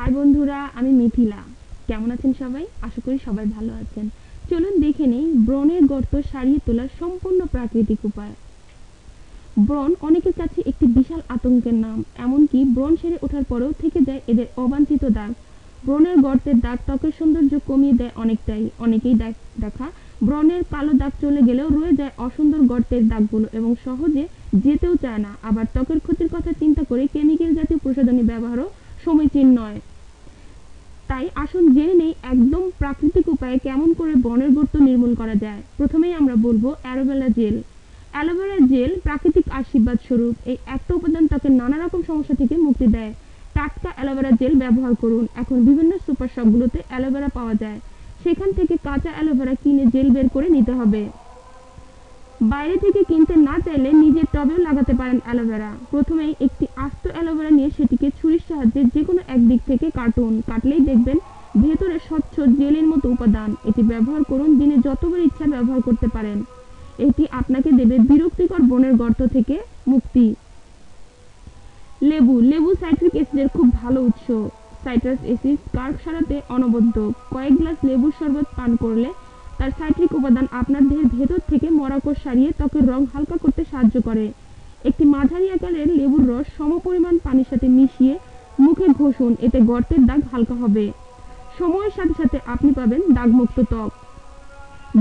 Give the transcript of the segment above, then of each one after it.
High বন্ধুরা, আমি মিথিলা। কেমন আছেন সবাই? আশা করি সবাই ভালো আছেন। চলুন দেখে নেই, ব্রণের গর্ত সারিয়ে তোলার সম্পূর্ণ প্রাকৃতিক উপায়। ব্রণ অনেকের কাছে একটি বিশাল আতঙ্কের নাম, এমনকি ব্রণ সেরে ওঠার পরেও থেকে যায় এদের অবাঞ্ছিত দাগ। ব্রণের গর্তের দাগ ত্বকের সৌন্দর্য কমিয়ে দেয় অনেকটাই। অনেকেই দেখ- ব্রণের কালো দাগ চলে গেলেও রয়ে যায় অসুন্দর গর্তের দাগগুলো এবং সহজে যেতেও চায় না। আবার ত্বকের ক্ষতির কথা চিন্তা করে কেমিক্যাল জাতীয় প্রসাধনী ব্যবহারও সমীচীন নয়। তাই আসুন জেনে নেই একদম প্রাকৃতিক উপায়ে কেমন করে বনের গর্ত নির্মূল করা যায়। প্রথমেই আমরা বলব অ্যালোভেরা জেল। অ্যালোভেরা জেল প্রাকৃতিক আশীর্বাদ স্বরূপ। এই একটা উপাদান ত্বকের নানা রকম সমস্যা থেকে মুক্তি দেয়। টাটকা অ্যালোভেরা জেল ব্যবহার করুন। এখন বিভিন্ন সুপার শপগুলোতে অ্যালোভেরা পাওয়া যায়। সেখান থেকে কাঁচা অ্যালোভেরা কিনে জেল বের করে নিতে হবে। বাইরে থেকে কিনতে না চাইলে নিজের টবেও লাগাতে পারেন অ্যালোভেরা। প্রথমেই একটি আস্ত অ্যালোভেরা নিয়ে সেটিকে ছুরির সাহায্যে যে কোনো একদিক থেকে কাটুন। কাটলেই দেখবেন ভেতরে স্বচ্ছ জেলের মতো উপাদান। এটি ব্যবহার করুন দিনে যতবার ইচ্ছা ব্যবহার করতে পারেন। এটি আপনাকে দেবে বিরক্তিকর বনের গর্ত থেকে মুক্তি। লেবু। লেবু সাইট্রিক অ্যাসিডের খুব ভালো উৎস। সাইট্রাস অ্যাসিড কার্ক সারাতে অনবদ্য। কয়েক গ্লাস লেবুর শরবত পান করলে তার সাইট্রিক উপাদান আপনার দেহের ভেতর থেকে মরাকোষ সারিয়ে ত্বকের রং হালকা করতে সাহায্য করে। একটি মাঝারি আকারের লেবুর রস সমপরিমাণ পানির সাথে মিশিয়ে মুখে ঘষুন, এতে গর্তের দাগ হালকা হবে। সময়ের সাথে সাথে আপনি পাবেন দাগমুক্ত ত্বক।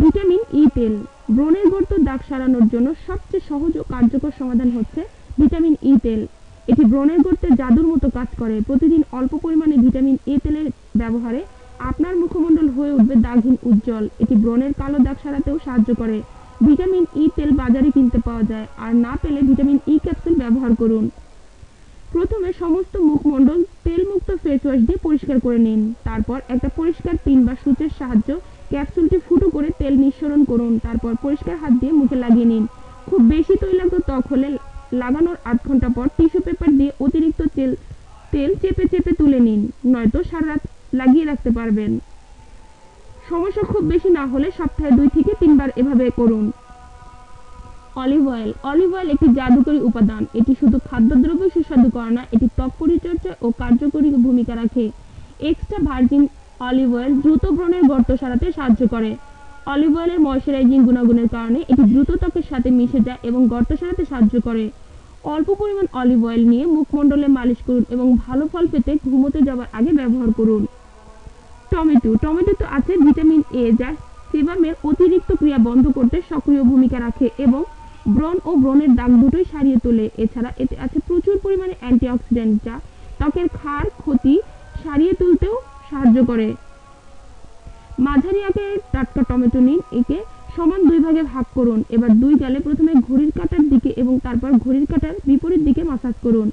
ভিটামিন ই তেল, ব্রণের গর্ত দাগ সারানোর জন্য সবচেয়ে সহজ ও কার্যকর সমাধান হচ্ছে ভিটামিন ই তেল। এটি ব্রণের গর্তে জাদুর মতো কাজ করে। প্রতিদিন অল্প পরিমাণে ভিটামিন এ তেলের ব্যবহারে আপনার মুখমণ্ডল হয়ে উঠবে দাগহীন উজ্জ্বল। এটি ব্রণের কালো দাগ সারাতেও সাহায্য করে। ভিটামিন ই তেল বাজারে কিনতে পাওয়া যায়। আর না পেলে ভিটামিন ই ক্যাপসুল ব্যবহার করুন। প্রথমে সমস্ত মুখমণ্ডল তেলমুক্ত ফেস ওয়াশ দিয়ে পরিষ্কার করে নিন। তারপর একটা পরিষ্কার পিন বা সূচের সাহায্য ক্যাপসুলটি ফুটো করে তেল নিঃসরণ করুন। তারপর পরিষ্কার হাত দিয়ে মুখে লাগিয়ে নিন। খুব বেশি তৈলাক্ত ত্বক হলে লাগানোর আধ ঘণ্টা পর টিস্যু পেপার দিয়ে অতিরিক্ত তেল তেল চেপে চেপে তুলে নিন। নয়তো সারা রাত লাগিয়ে রাখতে পারবেন। সমস্যা খুব বেশি না হলে সপ্তাহে দুই থেকে তিনবার এভাবে করুন। Olive oil. অলিভ অয়েল একটি জাদুকরী উপাদান। এটি শুধু খাদ্যদ্রব্য সুস্বাদু করে না, এটি ত্বক পরিচর্যা ও কার্যকরী ভূমিকা রাখে। এক্সট্রা ভার্জিন অলিভ অয়েল দ্রুত ব্রণের গর্ত সারাতে সাহায্য করে। অলিভ অয়েলের ময়শ্চারাইজিং গুণাগুণের কারণে এটি দ্রুত ত্বকের সাথে মিশে যায় এবং গর্ত সারাতে সাহায্য করে। অল্প পরিমাণ অলিভ অয়েল নিয়ে মুখমণ্ডলে মালিশ করুন এবং ভালো ফল পেতে ঘুমোতে যাওয়ার আগে ব্যবহার করুন। টমেটো। টমেটোতে আছে ভিটামিন এ যা সেবামের অতিরিক্ত ক্রিয়া বন্ধ করতে সক্রিয় ভূমিকা রাখে এবং ব্রণ ও ব্রণের দাগ দুটোই সারিয়ে তোলে। এছাড়া এতে আছে প্রচুর পরিমাণে অ্যান্টিঅক্সিডেন্ট, যা ত্বকের ক্ষার, ক্ষতি সারিয়ে তুলতেও সাহায্য করে। মাঝারি আকারের টাটকা টমেটো নিন। একে সমান দুই ভাগে ভাগ করুন। এবার দুই গালে প্রথমে ঘড়ির কাঁটার দিকে এবং তারপর ঘড়ির কাঁটার বিপরীত দিকে মাসাজ করুন।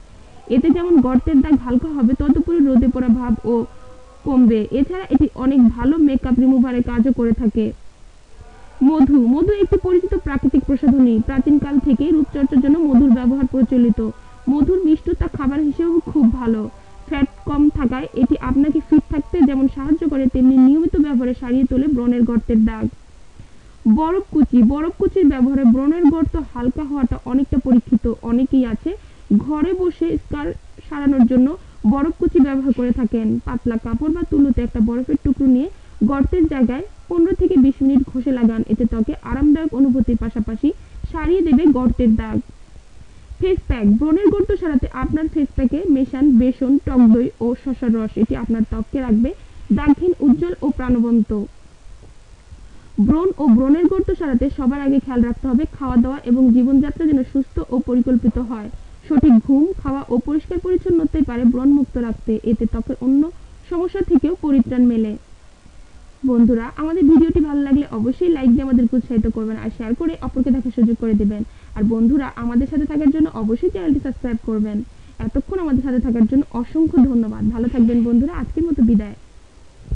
এতে যেমন গর্তের দাগ হালকা হবে তদুপরি রোদে পড়া ভাব ও কমবে। এছাড়া এটি অনেক ভালো মেকআপ রিমুভারের কাজও করে থাকে। মধু। মধু একটি পরিচিত প্রাকৃতিক প্রসাধনী। প্রাচীনকাল থেকেই রূপচর্চার জন্য মধুর ব্যবহার প্রচলিত। মধুর মিষ্টতা খাবার হিসেবেও খুব ভালো। ফ্যাট কম থাকায় এটি আপনাকে ফিট থাকতে যেমন সাহায্য করে, তেমনি নিয়মিত ব্যবহারে সারিয়ে তোলে ব্রণের গর্তের দাগ। বরফ কুচি। বরফ কুচির ব্যবহারে ব্রণের গর্ত হালকা হওয়াটা অনেকটা পরীক্ষিত। অনেকেই আছে ঘরে বসে স্কার সারানোর জন্য বরফ কুচি ব্যবহার করে থাকেন। পাতলা কাপড় বা তুলোতে একটা বরফের টুকরো নিয়ে গর্তের জায়গায় পনেরো থেকে বিশ মিনিট ঘষে লাগান। এতে ত্বকে আরামদায়ক অনুভূতির পাশাপাশি সারিয়ে দেবে গর্তের দাগ। Face pack. ব্রণের গর্ত সারাতে আপনার ফেস প্যাকে মেশান বেসন, টক দই ও শশার রস। এটি আপনার ত্বককে রাখবে দাগহীন, উজ্জ্বল ও প্রাণবন্ত। ব্রণ ও ব্রণের গর্ত সারাতে সবার আগে খেয়াল রাখতে হবে খাওয়া দাওয়া এবং জীবনযাত্রা যেন সুস্থ ও পরিকল্পিত হয়। সঠিক ঘুম, খাওয়া ও পরিষ্কার পরিচ্ছন্নতাই পারে ব্রণ মুক্ত রাখতে। এতে ত্বকের অন্য সমস্যা থেকেও পরিত্রাণ মেলে। বন্ধুরা, আমাদের ভিডিওটি ভালো লাগলে অবশ্যই লাইক দিয়ে আমাদেরকে উৎসাহিত করবেন আর শেয়ার করে অপরকে দেখার সুযোগ করে দেবেন। আর বন্ধুরা, আমাদের সাথে থাকার জন্য অবশ্যই চ্যানেলটি সাবস্ক্রাইব করবেন। এতক্ষণ আমাদের সাথে থাকার জন্য অসংখ্য ধন্যবাদ। ভালো থাকবেন বন্ধুরা, আজকের মতো বিদায়।